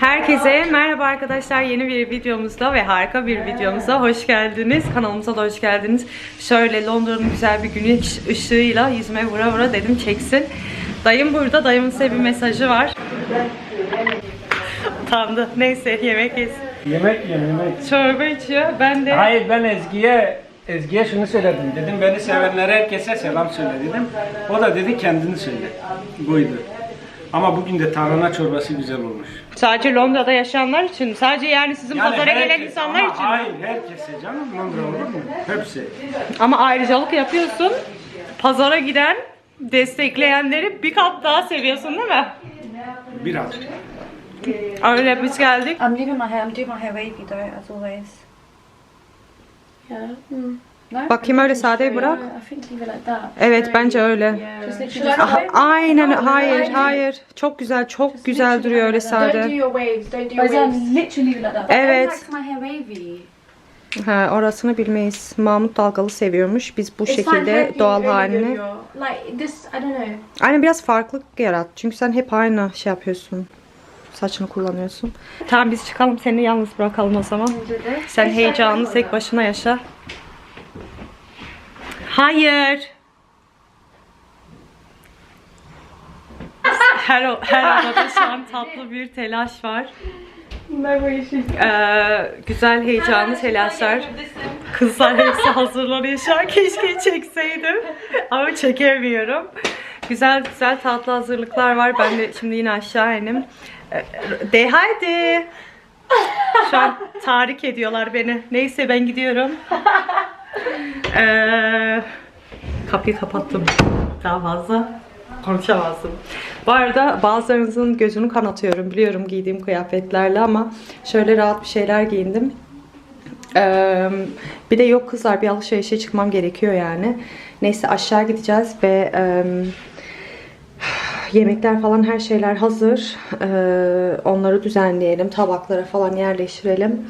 Herkese merhaba arkadaşlar. Yeni bir videomuzda ve harika bir videomuza hoş geldiniz. Kanalımıza da hoş geldiniz. Şöyle Londra'nın güzel bir güneş ışığıyla yüzüme vura vura dedim çeksin. Dayım burada. Dayımın size bir mesajı var. Utandı. Neyse yemek yesin. Yemek yiyorum yemek. Çorba içiyor. Ben de Hayır ben Ezgi'ye Ezgi'ye şunu söyledim. Dedim beni sevenlere herkese selam söyle dedim. O da dedi kendini söyle. Buydu. Ama bugün de tarhana çorbası güzel olmuş. sadece Londra'da yaşayanlar için, sadece yani sizin pazara gelen herkes- insanlar ama için. Hayır herkese canım Londra olur mu? Hepsi. Ama ayrıcalık yapıyorsun. Pazara giden, destekleyenleri bir kat daha seviyorsun değil mi? Biraz. Öyle biz geldik. I'm leaving my hair. I'm doing my hair wavy though, as always. Yeah. Mm. No. Bakayım öyle sade bırak. Evet bence öyle. Aha, aynen No, hayır hayır. Çok güzel çok güzel duruyor öyle sade. Evet. Ha, orasını bilmeyiz. Mahmut dalgalı seviyormuş. Biz bu şekilde doğal halini. good your- Like this, I don't know. Aynen biraz farklılık yarat. Çünkü sen hep aynı şey yapıyorsun. Saçını kullanıyorsun. Tamam biz çıkalım seni yalnız bırakalım o zaman. Sen heyecanını tek başına yaşa. Hayır. Her, her odada şu an tatlı bir telaş var. Ee, güzel heyecanlı telaşlar. Kızlar hepsi hazırlanıyor şu an. Keşke çekseydim. Ama çekemiyorum. Güzel güzel tatlı hazırlıklar var. Ben de şimdi yine aşağı inim. Ee, De hadi. Şu an tahrik ediyorlar beni. Neyse ben gidiyorum. Ee, kapıyı kapattım. Daha fazla konuşamazdım. Bu arada bazılarınızın gözünü kanatıyorum. Biliyorum giydiğim kıyafetlerle ama şöyle rahat bir şeyler giyindim. Ee, bir de yok kızlar bir alışverişe çıkmam gerekiyor yani. Neyse aşağı gideceğiz ve yemekler falan her şeyler hazır. Onları düzenleyelim, tabaklara falan yerleştirelim.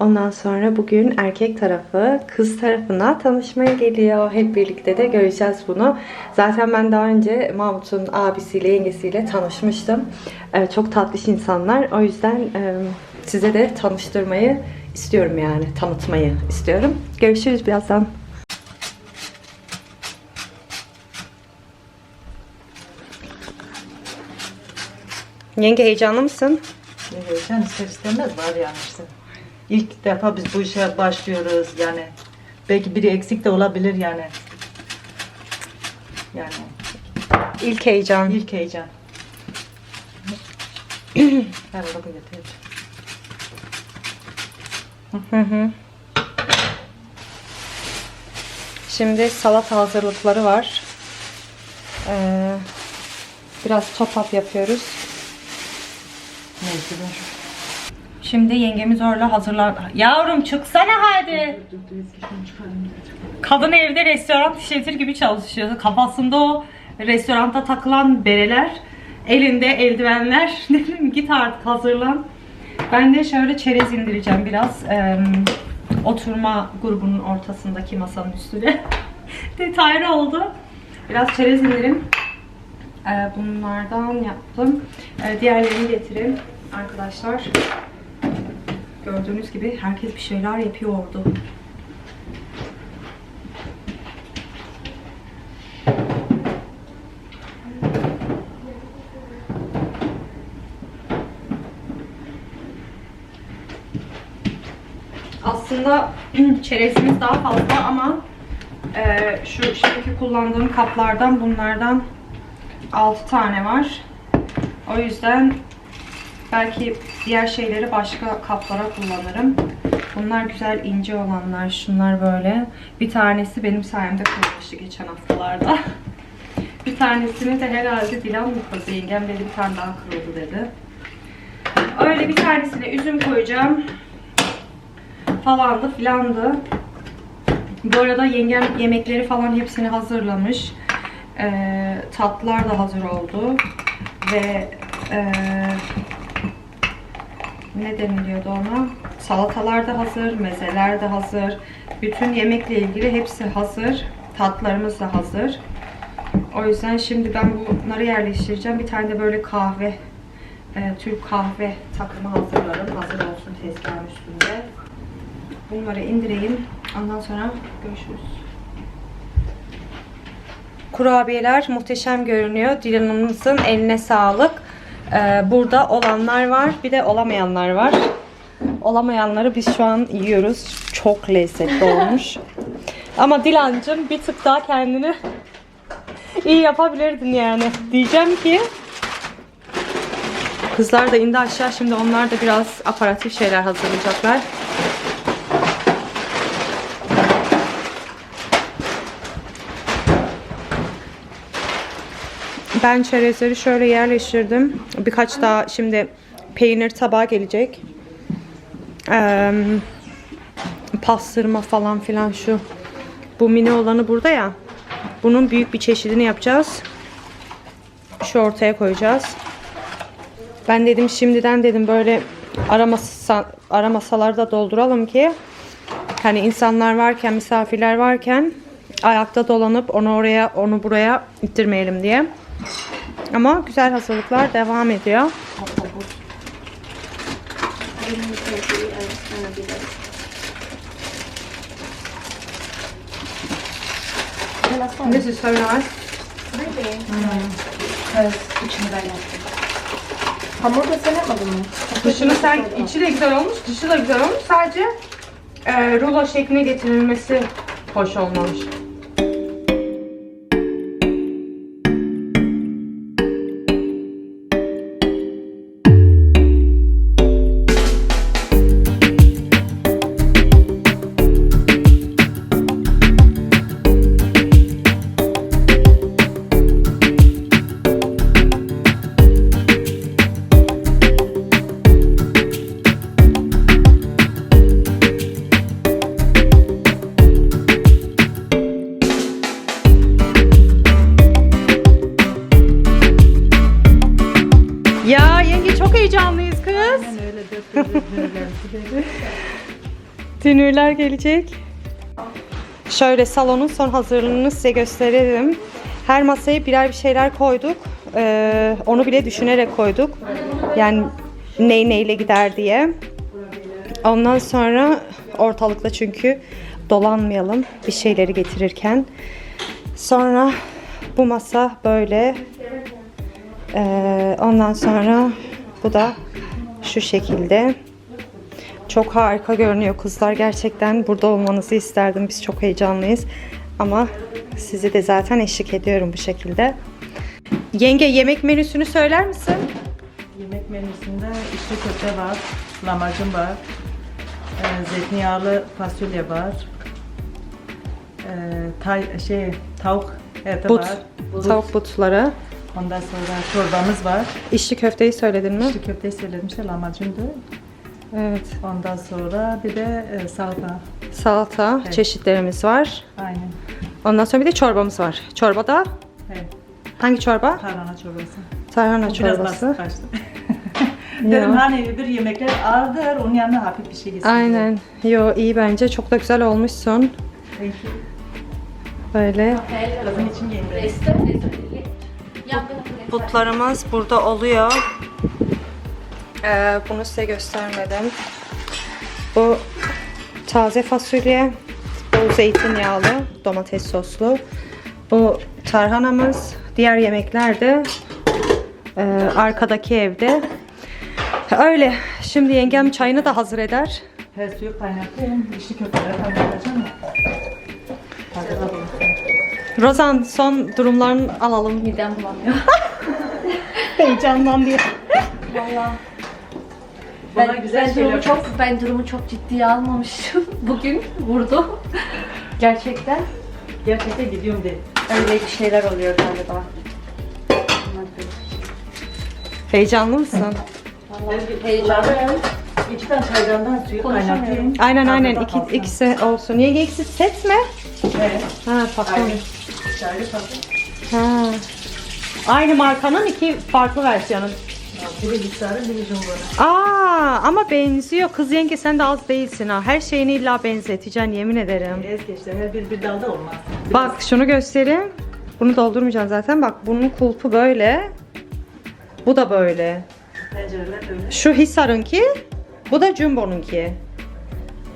Ondan sonra bugün erkek tarafı kız tarafına tanışmaya geliyor. Hep birlikte de göreceğiz bunu. Zaten ben daha önce Mahmut'un abisiyle, yengesiyle tanışmıştım. Ee, çok tatlış insanlar. O yüzden e, size de tanıştırmayı istiyorum yani. Tanıtmayı istiyorum. Görüşürüz birazdan. Yenge heyecanlı mısın? Heyecan ister istemez var işte. İlk defa biz bu işe başlıyoruz yani. Belki biri eksik de olabilir yani. Yani İlk heyecan. ilk heyecan. Her araba getir. Hı hı. Şimdi salata hazırlıkları var. Ee, biraz top up yapıyoruz. Neyse ben Şimdi yengemiz orada hazırlar. Yavrum çıksana hadi. Kadın evde restoran işletir gibi çalışıyor. Kafasında o restoranta takılan bereler. Elinde eldivenler. Dedim git artık hazırlan. Ben de şöyle çerez indireceğim biraz. Ee, oturma grubunun ortasındaki masanın üstüne. Detaylı oldu. Biraz çerez indirim. Ee, bunlardan yaptım. Ee, diğerlerini getireyim arkadaşlar. Gördüğünüz gibi herkes bir şeyler yapıyordu. Aslında çerezimiz daha fazla ama e, şu şimdiki kullandığım kaplardan bunlardan 6 tane var. O yüzden Belki diğer şeyleri başka kaplara kullanırım. Bunlar güzel ince olanlar. Şunlar böyle. Bir tanesi benim sayemde kırılmıştı geçen haftalarda. Bir tanesini de herhalde Dilan kırdı? Yengem dedi bir tane daha kırıldı dedi. Öyle bir tanesine üzüm koyacağım. Falandı filandı. Bu arada yengem yemekleri falan hepsini hazırlamış. Ee, tatlılar da hazır oldu. Ve ee, ne deniliyordu ona? Salatalar da hazır, mezeler de hazır. Bütün yemekle ilgili hepsi hazır. Tatlarımız da hazır. O yüzden şimdi ben bunları yerleştireceğim. Bir tane de böyle kahve e, Türk kahve takımı hazırlarım. Hazır olsun tezgahın üstünde. Bunları indireyim. Ondan sonra görüşürüz. Kurabiyeler muhteşem görünüyor. Dilan'ımızın eline sağlık. Ee, burada olanlar var. Bir de olamayanlar var. Olamayanları biz şu an yiyoruz. Çok lezzetli olmuş. Ama Dilancım bir tık daha kendini iyi yapabilirdin yani. Diyeceğim ki Kızlar da indi aşağı. Şimdi onlar da biraz aparatif şeyler hazırlayacaklar. Ben çerezleri şöyle yerleştirdim. Birkaç daha şimdi peynir tabağı gelecek. Ee, pastırma falan filan şu. Bu mini olanı burada ya. Bunun büyük bir çeşidini yapacağız. Şu ortaya koyacağız. Ben dedim şimdiden dedim böyle ara, masa, ara masalarda dolduralım ki hani insanlar varken misafirler varken ayakta dolanıp onu oraya onu buraya ittirmeyelim diye. Ama güzel hazırlıklar devam ediyor. This is so nice. Hamur da sen yapmadın mı? Dışını sen içi de güzel olmuş, dışı da güzel olmuş. Sadece e, rulo şekline getirilmesi hoş olmamış. Gelecek. Şöyle salonun son hazırlığını size gösterelim. Her masaya birer bir şeyler koyduk. Ee, onu bile düşünerek koyduk. Yani ney neyle gider diye. Ondan sonra ortalıkta çünkü dolanmayalım bir şeyleri getirirken. Sonra bu masa böyle. Ee, ondan sonra bu da şu şekilde. Çok harika görünüyor kızlar. Gerçekten burada olmanızı isterdim. Biz çok heyecanlıyız. Ama sizi de zaten eşlik ediyorum bu şekilde. Yenge yemek menüsünü söyler misin? Yemek menüsünde içli köfte var, lahmacun var, e, zeytinyağlı fasulye var, e, tay, şey tavuk eti But. var, but. Tavuk butları. Ondan sonra çorbamız var. İçli köfteyi söyledin mi? İçli köfteyi söylemişler, lahmacundu. Evet. Ondan sonra bir de e, salata. Salata Evet. çeşitlerimiz var. Aynen. Ondan sonra bir de çorbamız var. Çorbada Evet, hangi çorba? tarhana çorbası. Tarhana biraz çorbası. basit kaçtı. Dedim hani bir yemekler ağırdır, onun yanına hafif bir şey getirdim. Aynen. Yo iyi bence. Çok da güzel olmuşsun. Belki Böyle. kızım için burada oluyor. Ee, bunu size göstermedim. Bu taze fasulye, bu zeytinyağlı, domates soslu. Bu tarhanamız, diğer yemekler de e, arkadaki evde. Öyle. Şimdi yengem çayını da hazır eder. Her suyu kaynattım, içli köfteleri kaynatacağım. Rozan son durumlarını alalım. Midem bulanıyor. Heyecandan diye. Valla. Bana Ben, güzel ben durumu şeyler- çok ben durumu çok ciddiye almamışım. Bugün vurdu. Gerçekten Gerçekten gidiyorum de. öyle bir şeyler oluyor galiba. Heyecanlı mısın? Heyecanlı. İki tane çaydandan suyu kaynatıyorum. Aynen aynen İki, ikisi olsun. Yenge ikisi set mi? Evet. Ha. Aynı. Çaylı tatlı. Ha. Aynı markanın iki farklı versiyonu. Biri Hisar'ın, biri Jumbo'nun. Aa ama benziyor. Kız yenge sen de az değilsin ha. Her şeyini illa benzeteceksin yemin ederim. Ez. Her bir bir dalda olmaz. Bak şunu göstereyim. Bunu doldurmayacağım zaten. Bak bunun kulpu böyle. Bu da böyle. Tencereler böyle. Şu Hisar'ınki, bu da Jumbo'nunki.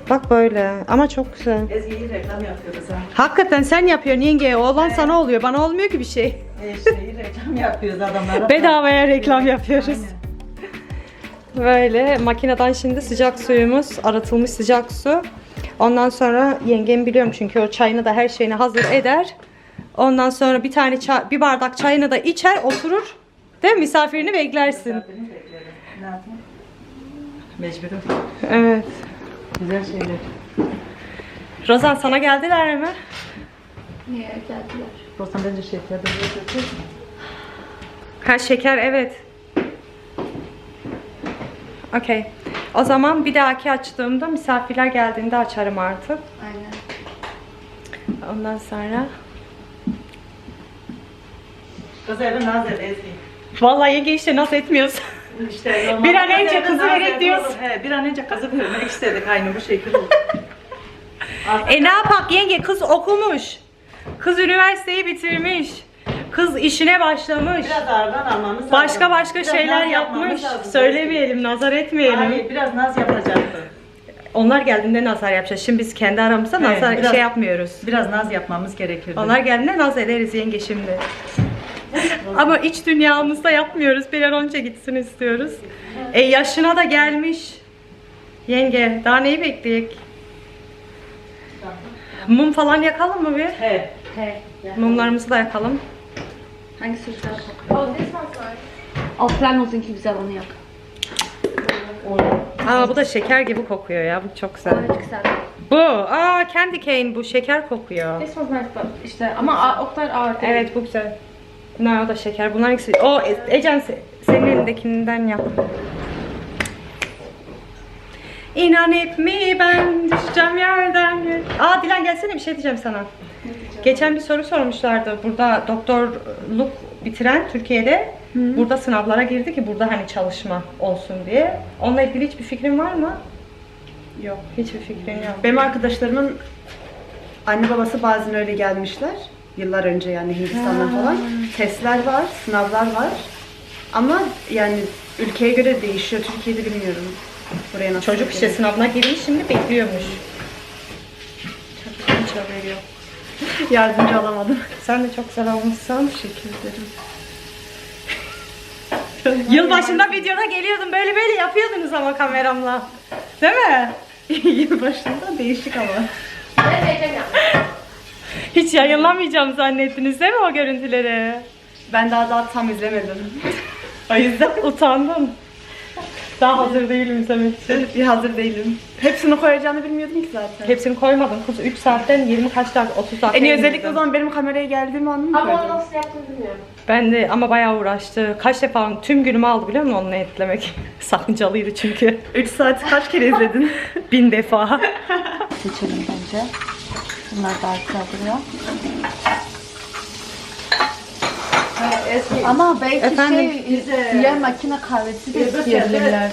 Bak böyle ama çok güzel. Ezgi'yi reklam yapıyoruz ha. Hakikaten sen yapıyorsun yenge. Olan sana oluyor. Bana olmuyor ki bir şey. E, şeyi reklam yapıyoruz adamlara. Bedavaya reklam yapıyoruz. Böyle makineden şimdi sıcak suyumuz, arıtılmış sıcak su. Ondan sonra yengem biliyorum çünkü o çayını da her şeyini hazır eder. Ondan sonra bir tane çay, bir bardak çayını da içer, oturur. Değil mi? Misafirini beklersin. Misafirini beklerim. Ne yapayım? Mecburum. Evet. Güzel şeyler. Rozan sana geldiler mi? Niye geldiler? Rosan bence şeker de böyle. Ha şeker evet. Okey. O zaman bir dahaki açtığımda misafirler geldiğinde açarım artık. Aynen. Ondan sonra Kız evi naz evi Ezgi. Vallahi yenge işte nasıl etmiyorsun. İşte Bir an önce kızı naz verek olur. He, bir an önce kızı vermek istedik. Aynı bu şekilde oldu. e ne yapak yenge kız okumuş. Kız üniversiteyi bitirmiş. Kız işine başlamış. Biraz almamız lazım. Başka başka Biraz şeyler yapmış. Söylemeyelim, nazar etmeyelim. Hayır, biraz naz yapacaktı. Onlar geldiğinde nazar yapacağız. Şimdi biz kendi aramızda Evet, nazar biraz- şey yapmıyoruz. Biraz naz yapmamız gerekiyordu. Onlar geldiğinde naz ederiz yenge şimdi. Ama iç dünyamızda yapmıyoruz. Bir an önce gitsin istiyoruz. E yaşına da gelmiş. Yenge daha neyi bekleyek? Mum falan yakalım mı bir? He. He. Mumlarımızı da yakalım. Hangisi güzel kokuyor? Oh, this one's nice. O Plemons'unki güzel onu yak. Aa bu da şeker gibi kokuyor ya. Bu çok güzel. Evet güzel. Bu. Aa candy cane bu şeker kokuyor. This one's nice but işte ama o kadar ağır değil. Evet bu güzel. Ne o da şeker. Bunlar ikisi. O Ecem se- senin elindekinden yap. İnan hep mi ben düşeceğim yerden. yer- Aa Dilan gelsene bir şey diyeceğim sana. Geçen bir soru sormuşlardı. Burada doktorluk bitiren Türkiye'de burada sınavlara girdi ki burada hani çalışma olsun diye. Onunla ilgili hiçbir fikrin var mı? Yok. Hiçbir fikrin yok. Benim arkadaşlarımın anne babası bazen öyle gelmişler. Yıllar önce yani Hindistan'dan falan. Testler var, sınavlar var. Ama yani ülkeye göre değişiyor. Türkiye'de bilmiyorum. Buraya nasıl Çocuk işte sınavına girmiş şimdi bekliyormuş. Hiç haberi yok. Yardımcı olamadım. Sen de çok güzel olmuşsun. Teşekkür ederim. Yılbaşında videoda geliyordun böyle böyle yapıyordunuz ama kameramla. Değil mi? Yılbaşında değişik ama. Hiç yayınlamayacağım zannettiniz değil mi o görüntüleri? Ben daha daha tam izlemedim. O yüzden utandım. Daha hazır değilim izlemek için. Bir hazır değilim. Hepsini koyacağını bilmiyordum ki zaten. Hepsini koymadım. Kız 3 saatten 20 kaç dakika 30 dakika. En iyi özellikle o zaman benim kameraya geldiğim an mı Ama onu nasıl yaptığını bilmiyorum. Ben de ama bayağı uğraştı. Kaç defa tüm günümü aldı biliyor musun onunla etlemek? Sakıncalıydı çünkü. 3 saat kaç kere izledin? Bin defa. Seçelim bence. Bunlar daha güzel duruyor. Eski Ama belki Efendim, şey bize- diğer makine kahvesi de Öbür isteyebilirler.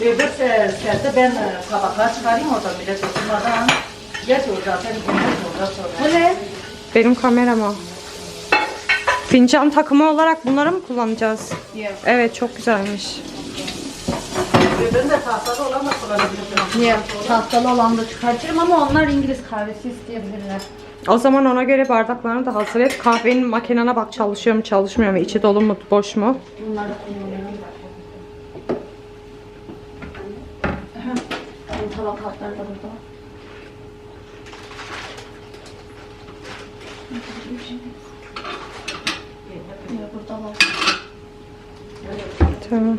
öbür se- serte ben e, tabaklar çıkarayım oradan bile dokunmadan. Geç o zaten gündüz orada sonra. Bu ne? Benim kameram o. Fincan takımı olarak bunları mı kullanacağız? Yeah. Evet çok güzelmiş. Öbürünü de tahtalı olan da kullanabilirim. Niye? Tahtalı olan da çıkartırım ama onlar İngiliz kahvesi isteyebilirler. O zaman ona göre bardaklarını da hazır et. Kahvenin makinene bak çalışıyor mu çalışmıyor mu? İçi dolu mu boş mu? Bunları kullanıyorum. Bu tabak da burada. Tamam.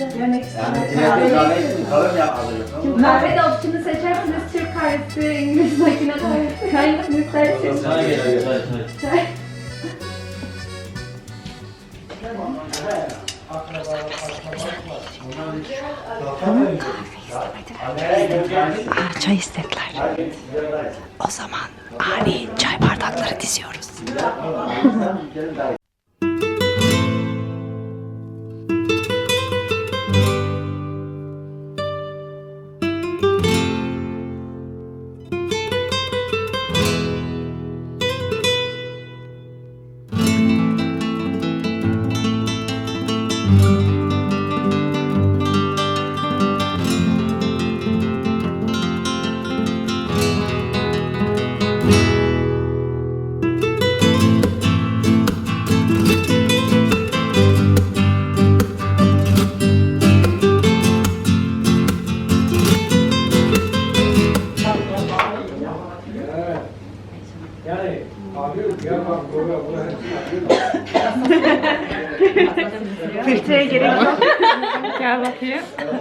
Yemek Yani bir kahve içsin, kalır ya alıyor. Kahve de opsiyonu seçersiniz. Türk kahvesi, İngiliz makine kahvesi. Hangisini isterseniz. Sana geliyor, çay çay. Çay istediler. O zaman ani çay bardakları diziyoruz.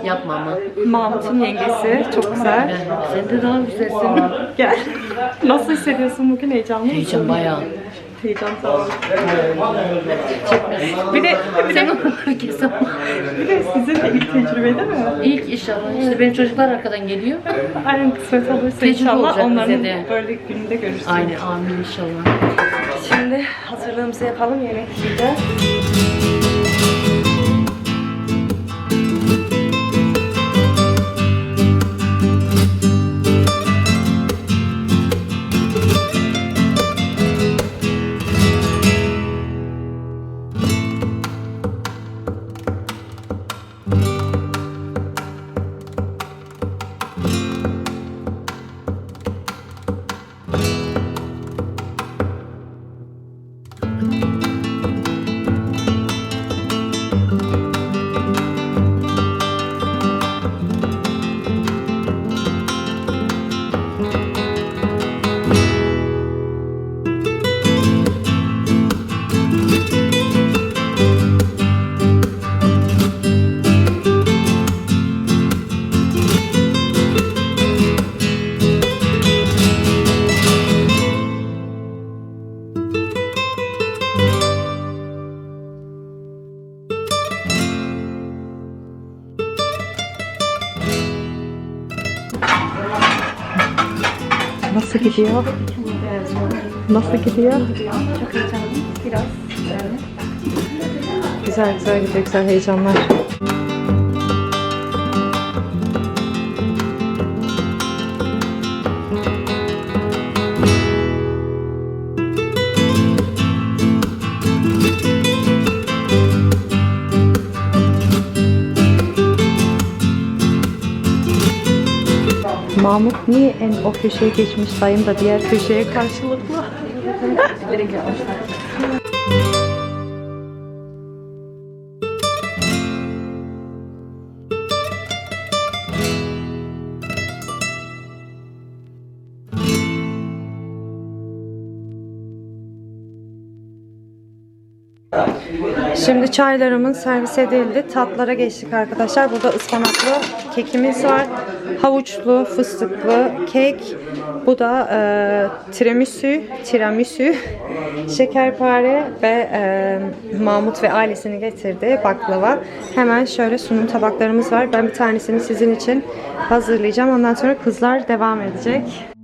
Yapma ama. Mahmut'un yengesi. Çok güzel. Sen de daha güzelsin. Gel. Nasıl hissediyorsun bugün? Heyecanlı mısın? Heyecan bayağı. Heyecan sağ ol. Bir de, bir de, Herkese. bir de sizin de ilk tecrübe değil mi? İlk inşallah. İşte benim çocuklar arkadan geliyor. Aynen kısmet olursa Tecrübe inşallah olacak onların bize de. böyle gününde görürsün. Aynen amin inşallah. Şimdi hazırlığımızı yapalım. Yemek yiyeceğiz. Nasıl gidiyor? Çok heyecanlıyım. Biraz. Güzel güzel gidiyor. Güzel heyecanlar. Mahmut niye en o köşeye geçmiş dayım da diğer köşeye karşılıklı? Gerek yok. Şimdi çaylarımın servis edildi. Tatlara geçtik arkadaşlar. Burada ıspanaklı kekimiz var. Havuçlu, fıstıklı kek. Bu da e, tiramisu, tiramisu, şekerpare ve e, Mahmut ve ailesini getirdi baklava. Hemen şöyle sunum tabaklarımız var. Ben bir tanesini sizin için hazırlayacağım. Ondan sonra kızlar devam edecek.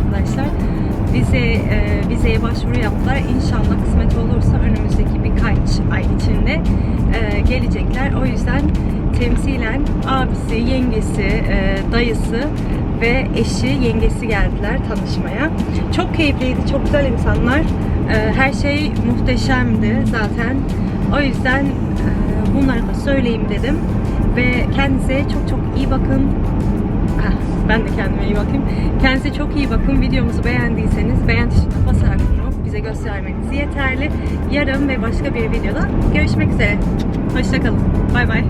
Arkadaşlar. Vize, e, vizeye başvuru yaptılar. İnşallah kısmet olursa önümüzdeki birkaç ay içinde e, gelecekler. O yüzden temsilen abisi, yengesi, e, dayısı ve eşi, yengesi geldiler tanışmaya. Çok keyifliydi, çok güzel insanlar. E, her şey muhteşemdi zaten. O yüzden e, bunları da söyleyeyim dedim. Ve kendinize çok çok iyi bakın. Ben de kendime iyi bakayım. Kendinize çok iyi bakın. Videomuzu beğendiyseniz beğen tuşuna basarak bunu bize göstermeniz yeterli. Yarın ve başka bir videoda görüşmek üzere. Hoşçakalın. Bay bay.